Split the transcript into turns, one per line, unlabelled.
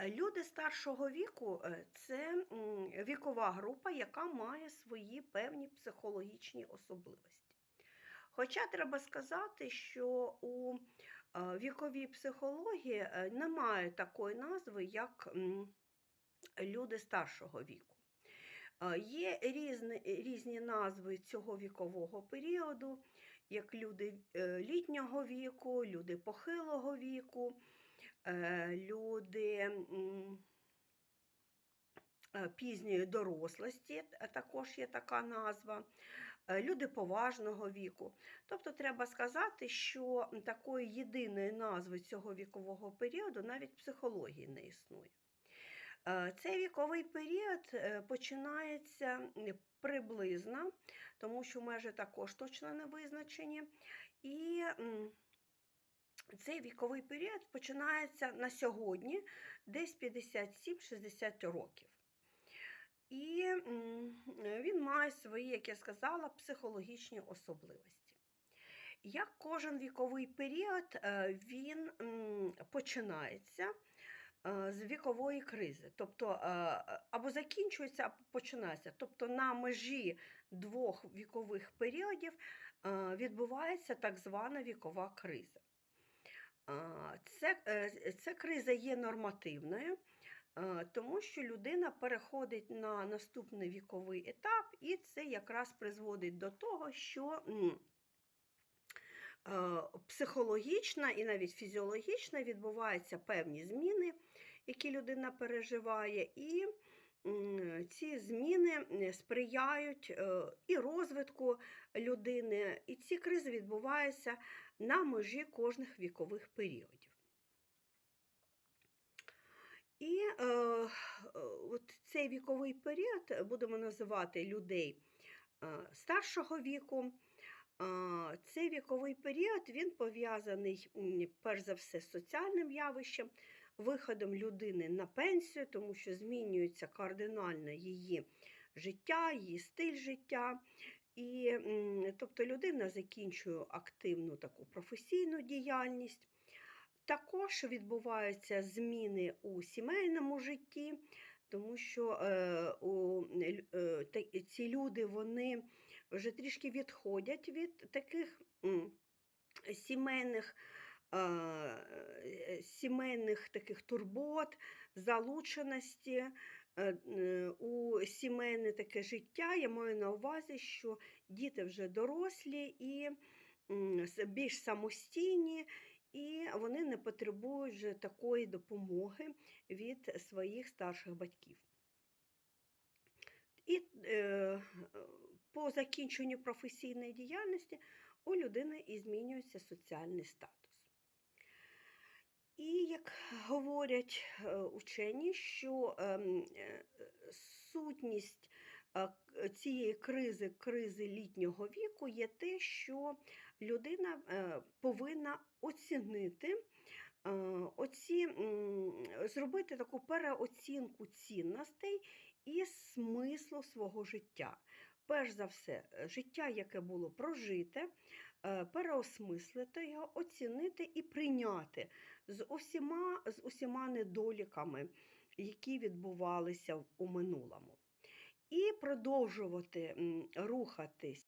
Люди старшого віку е, це вікова група, яка має свої певні психологічні особливості. Хоча треба сказати, що у е, віковій психології е, немає такої назви, як люди старшого віку. Є різні, різні назви цього вікового періоду, як люди літнього віку, люди похилого віку, люди е, пізньої дорослості, також є така назва, е, люди поважного віку. Тобто треба сказати, що такої єдиної назви цього вікового періоду навіть психології не існує. Е, Цей віковий період е, починається приблизно, тому що межі також точно не визначені. І цей віковий період починається на сьогодні, десь 57-60 років. І він має свої, як я сказала, психологічні особливості. Як кожен віковий період, е, він починається е, з вікової кризи, тобто е, або закінчується, або починається. Тобто на межі двох вікових періодів відбувається так звана вікова криза. Це, е, ця криза є нормативною, е, тому що людина переходить на наступний віковий етап, і це якраз призводить до того, що е, психологічно і навіть фізіологічно відбуваються певні зміни, які людина переживає, і ці зміни сприяють е, і розвитку людини, і ці кризи відбуваються на межі кожних вікових періодів. І е, е, от цей віковий період будемо називати людей е, старшого віку. Цей віковий період він пов'язаний перш за все з соціальним явищем, виходом людини на пенсію, тому що змінюється кардинально її життя, її стиль життя. І, тобто людина закінчує активну таку професійну діяльність. Також відбуваються зміни у сімейному житті, тому що е, у, е, ці люди вони вже трішки відходять від таких м, сімейних, сімейних таких турбот, залученості е, у сімейне таке життя. Я маю на увазі, що діти вже дорослі і більш самостійні, і вони не потребують вже такої допомоги від своїх старших батьків. І е, по закінченню професійної діяльності у людини і змінюється соціальний статус. І як говорять е, учені, що ем, е, сутність е, цієї кризи, кризи літнього віку, є те, що людина повинна оцінити оці, зробити таку переоцінку цінностей і смислу свого життя. Перш за все, е, життя, яке було прожите, е, переосмислити його, оцінити і прийняти з усіма, з усіма недоліками, які відбувалися у минулому. І продовжувати рухатись